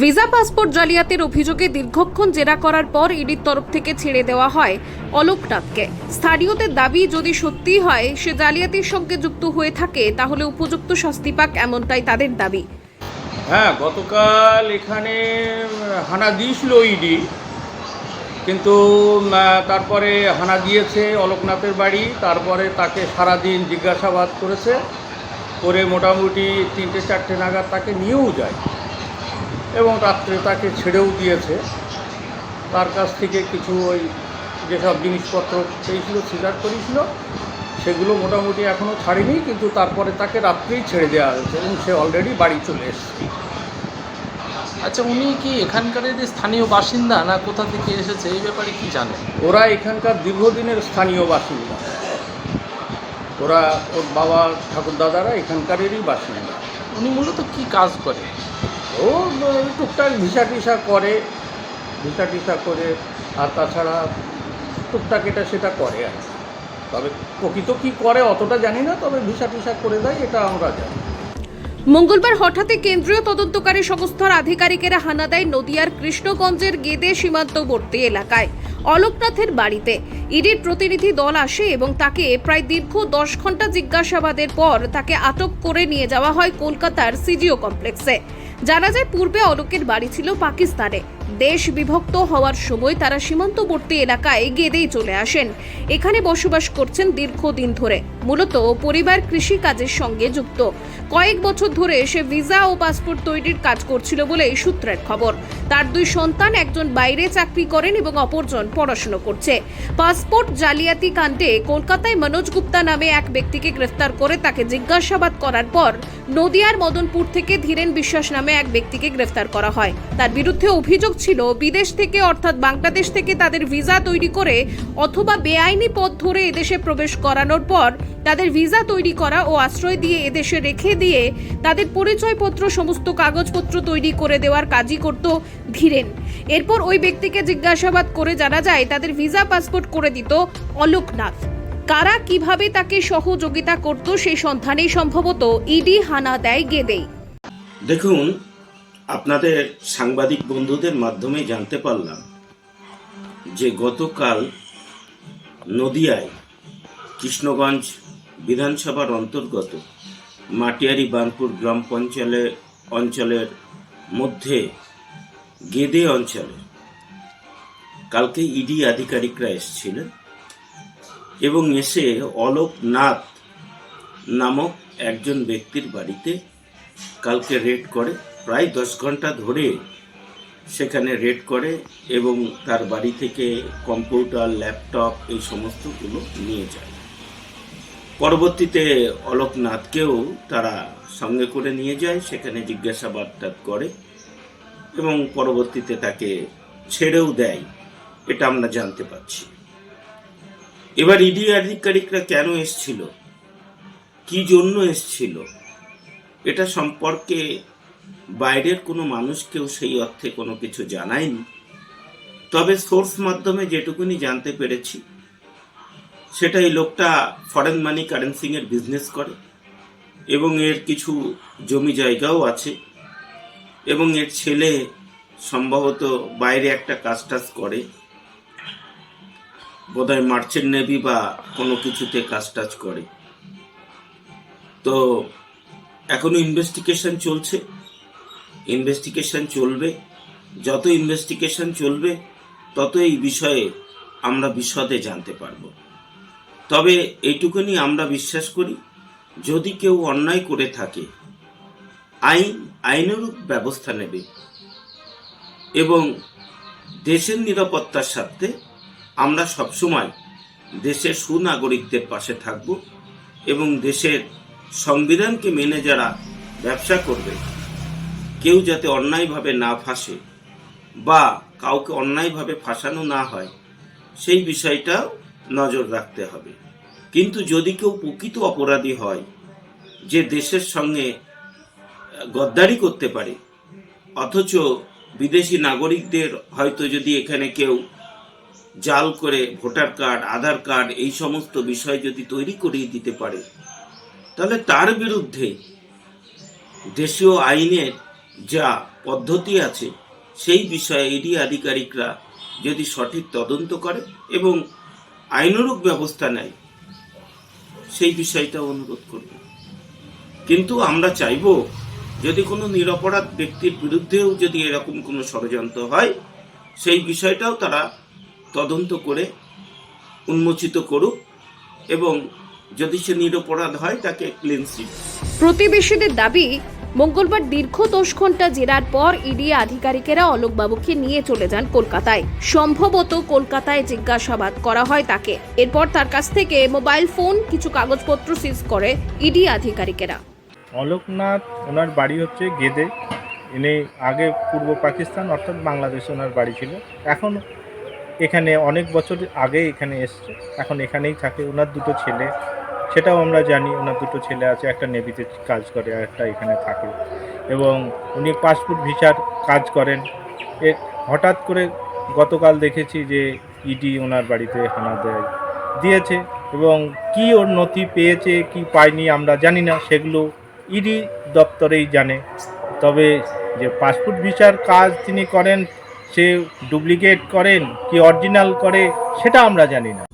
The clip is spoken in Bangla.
ভিসা পাসপোর্ট জালিয়াতির অভিযোগে দীর্ঘক্ষণ জেরা করার পর ইডির তরফ থেকে ছেড়ে দেওয়া হয় অলোকনাথকে স্থানীয়দের দাবি, যদি সত্যি হয়, সে জালিয়াতির সঙ্গে যুক্ত হয়ে থাকে, তাহলে উপযুক্ত শাস্তি পাক এমনটাই তাদের দাবি। হ্যাঁ গতকাল এখানে হানা দিয়েছিল ইডি, কিন্তু তারপরে হানা দিয়েছে অলোকনাথের বাড়ি, তারপরে তাকে সারাদিন জিজ্ঞাসাবাদ করেছে, করে মোটামুটি তিনটে চারটে নাগাদ তাকে নিয়েও যায়। এবং রাত্রে তাকে ছেড়েও দিয়েছে। তার কাছ থেকে কিছু ওই যেসব জিনিসপত্র পেয়েছিল স্বীকার করেছিল সেগুলো মোটামুটি এখনও ছাড়েনি কিন্তু তারপরে তাকে রাত্রেই ছেড়ে দেওয়া হয়েছে এবং সে অলরেডি বাড়ি চলে এসেছে। আচ্ছা উনি কি এখানকারের স্থানীয় বাসিন্দা না কোথা থেকে এসেছে এই ব্যাপারে কি জানেন? ওরা এখানকার দীর্ঘদিনের স্থানীয় বাসিন্দা। ওরা ওর বাবা ঠাকুরদাদারা এখানকারেরই বাসিন্দা। উনি মূলত কি কাজ করে? ও টুকটাক ভিসা টিসা করে, ভিসা টিসা করে, আর তাছাড়া টুকটাক এটা সেটা করে আর। তবে প্রকৃত কী করে অতটা জানি না, তবে ভিসা টিসা করে দেয়, এটা আমরা জানি মঙ্গলবার হঠাৎই কেন্দ্রীয় তদন্তকারী সংস্থার আধিকারিকেরা হানা দেয় নদিয়ার কৃষ্ণগঞ্জের গেদে সীমান্তবর্তী এলাকায় অলোকনাথের বাড়িতে। ইডির প্রতিনিধি দল আসে এবং তাকে প্রায় দীর্ঘ দশ ঘণ্টা জিজ্ঞাসাবাদের পর তাকে আটক করে নিয়ে যাওয়া হয় কলকাতার সিজিও কমপ্লেক্সে। জানা যায়, পূর্বে অলোকের বাড়ি ছিল পাকিস্তানে। দেশ বিভক্ত হওয়ার সময় তারা সীমান্তবর্তী এলাকায় গেদেই চলে আসেন। এখানে বসবাস করছেন দীর্ঘদিন ধরে। মূলত পরিবার কৃষি কাজের সঙ্গে যুক্ত। কয়েক বছর ধরে সে ভিসা ও পাসপোর্ট তৈরির কাজ করছিল বলে সূত্রের খবর। তার দুই সন্তান, একজন বাইরে চাকরি করেন এবং অপরজন পড়াশোনা করছে। পাসপোর্ট জালিয়াতি কাণ্ডে কলকাতায় মনোজ গুপ্তা নামে এক ব্যক্তিকে গ্রেফতার করে তাকে জিজ্ঞাসাবাদ করার পর নদিয়ার মদনপুর থেকে ধীরেন বিশ্বাস নামে এক ব্যক্তিকে গ্রেফতার করা হয়। তার বিরুদ্ধে অভিযোগ ছিল বিদেশ থেকে, অর্থাৎ বাংলাদেশ থেকে তাদের ভিসা তৈরি করে অথবা বেআইনি পথ ধরে এদেশে প্রবেশ করানোর পর তাদের ভিসা তৈরি করা ও আশ্রয় দিয়ে এদেশে রেখে দিয়ে তাদের পরিচয়পত্র, সমস্ত কাগজপত্র তৈরি করে দেওয়ার কাজই করত ধীরেন। এরপর ওই ব্যক্তিকে জিজ্ঞাসাবাদ করে জানা যায়, তাদের ভিসা পাসপোর্ট করে দিত অলোকনাথ। কারা, কীভাবে তাকে সহযোগিতা করত সেই সন্ধানে সম্ভবত ইডি হানা দেয় গেদেই। দেখুন আপনাদের সাংবাদিক বন্ধুদের মাধ্যমে জানতে পারলাম যে গতকাল নদিয়ায় কৃষ্ণগঞ্জ বিধানসভার অন্তর্গত মাটিয়ারি বানপুর গ্রাম পঞ্চায়েত অঞ্চলের মধ্যে গেদে অঞ্চলে, কালকে ইডি আধিকারিকরা এসেছিলেন এবং এসে অলোক নাথ নামক একজন ব্যক্তির বাড়িতে কালকে রেড করে প্রায় দশ ঘণ্টা ধরে সেখানে রেড করে এবং তার বাড়ি থেকে কম্পিউটার, ল্যাপটপ এই সমস্তগুলো নিয়ে যায়। পরবর্তীতে অলোকনাথকেও তারা সঙ্গে করে নিয়ে যায়, সেখানে জিজ্ঞাসাবাদটা করে এবং পরবর্তীতে তাকে ছেড়েও দেয়। এটা আমরা জানতে পারছি। এবার ইডি আধিকারিকরা কেন এসছিল? কি জন্য এসছিল? এটা সম্পর্কে বাইরের কোনো মানুষকেও সেই অর্থে কোনো কিছু জানায়নি। তবে সোর্স মাধ্যমে যেটুকুনি জানতে পেরেছি সেটা এই লোকটা ফরেন মানি কারেন্সিং এর বিজনেস করে এবং এর কিছু জমি জায়গাও আছে এবং এর ছেলে সম্ভবত বাইরে একটা কাজ টাজ করে, বোধহয় মার্চেন্ট নেভি বা কোনো কিছুতে কাজ টাজ করে। তো এখনও ইনভেস্টিগেশন চলছে। ইনভেস্টিগেশন চলবে যত ইনভেস্টিগেশন চলবে তত এই বিষয়ে আমরা বিশদে জানতে পারব। তবে এইটুকুনি আমরা বিশ্বাস করি, যদি কেউ অন্যায় করে থাকে, আইন আইনেরও ব্যবস্থা নেবে এবং দেশের নিরাপত্তার স্বার্থে আমরা সবসময় দেশের সুনাগরিকদের পাশে থাকব এবং দেশের সংবিধানকে মেনে যারা ব্যবসা করবে কেউ যাতে অন্যায়ভাবে না ফাঁসে বা কাউকে অন্যায়ভাবে ফাঁসানো না হয়, সেই বিষয়টাও নজর রাখতে হবে। কিন্তু যদি কেউ প্রকৃত অপরাধী হয়, যে দেশের সঙ্গে গদ্দারি করতে পারে, অথচ বিদেশি নাগরিকদের হয়তো যদি এখানে কেউ জাল করে ভোটার কার্ড, আধার কার্ড, এই সমস্ত বিষয় যদি তৈরি করিয়ে দিতে পারে, তাহলে তার বিরুদ্ধে দেশীয় আইনের যা পদ্ধতি আছে, সেই বিষয়ে ইডি আধিকারিকরা যদি সঠিক তদন্ত করে এবং আইনানুগ ব্যবস্থা নেয়, সেই বিষয়টা অনুরোধ করব। কিন্তু আমরা চাইব, যদি কোনো নিরপরাধ ব্যক্তির বিরুদ্ধেও যদি এরকম কোনো ষড়যন্ত্র হয়, সেই বিষয়টাও তারা তদন্ত করে উন্মোচিত করুক এবং যদি সে নিরপরাধ হয়, তাকে ক্লিন প্রতিবেশীদের দাবি মঙ্গলবার দীর্ঘ দশ ঘণ্টা জেরার পর ইডি আধিকারিকেরা অলোকবাবুকে নিয়ে চলে যান কলকাতায়। সম্ভবত কলকাতায় জিজ্ঞাসাবাদ করা হয় তাকে। এরপর তার কাছ থেকে মোবাইল ফোন, কিছু কাগজপত্র সিজ করে ইডি আধিকারিকেরা। অলোকনাথ, ওনার বাড়ি হচ্ছে গেদে। ইনি আগে পূর্ব পাকিস্তান, অর্থাৎ বাংলাদেশে ওনার বাড়ি ছিল। এখন এখানে অনেক বছর আগে এখানে এসছে। এখন এখানেই থাকে। ওনার দুটো ছেলে। সেটাও আমরা জানি, ওনার দুটো ছেলে আছে, একটা নেভিতে কাজ করে আর একটা এখানে থাকে। এবং উনি পাসপোর্ট ভিসার কাজ করেন। এ হঠাৎ করে গতকাল দেখেছি যে ইডি ওনার বাড়িতে হানা দেয়, দিয়েছে। এবং কি ওর নথি পেয়েছে, কি পায়নি আমরা জানি না, সেগুলো ইডি দপ্তরেই জানে। তবে যে পাসপোর্ট ভিসার কাজ তিনি করেন, সে ডুপ্লিকেট করেন, কি অরিজিনাল করে, সেটা আমরা জানি না।